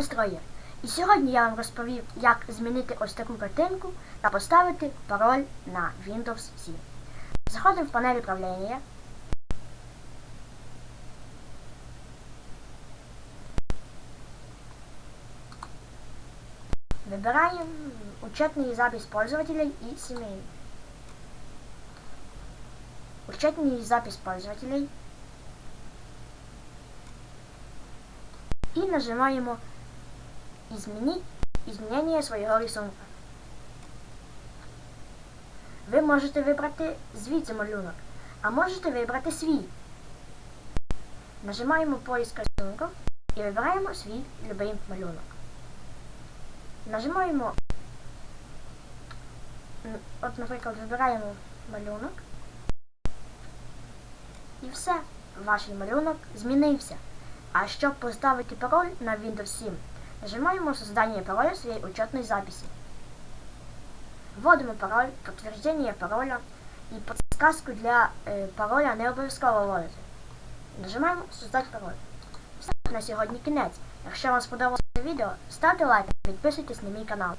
Destroyer. І сьогодні я вам розповів, як змінити ось таку картинку та поставити пароль на Windows 7. Заходимо в панель управління. Выбираем учетный запись пользователей и семей. Учетный запись пользователей. И нажимаем «Изменить изменение своего рисунка». Ви можете вибрати звідси малюнок, а можете вибрати свій. Нажимаємо поиск рисунку і вибираємо свій любий малюнок. Нажимаємо, от, наприклад, вибираємо малюнок. І все, ваш малюнок змінився. А щоб поставити пароль на Windows 7, нажимаємо создание пароля своей учетной записи. Вводимо пароль, подтверждение пароля і подсказку для э, пароля не обов'язково вводити. Нажимаємо Создати пароль. Все на сьогодні кінець. Якщо вам сподобалося відео, ставте лайк, підписуйтесь на мій канал.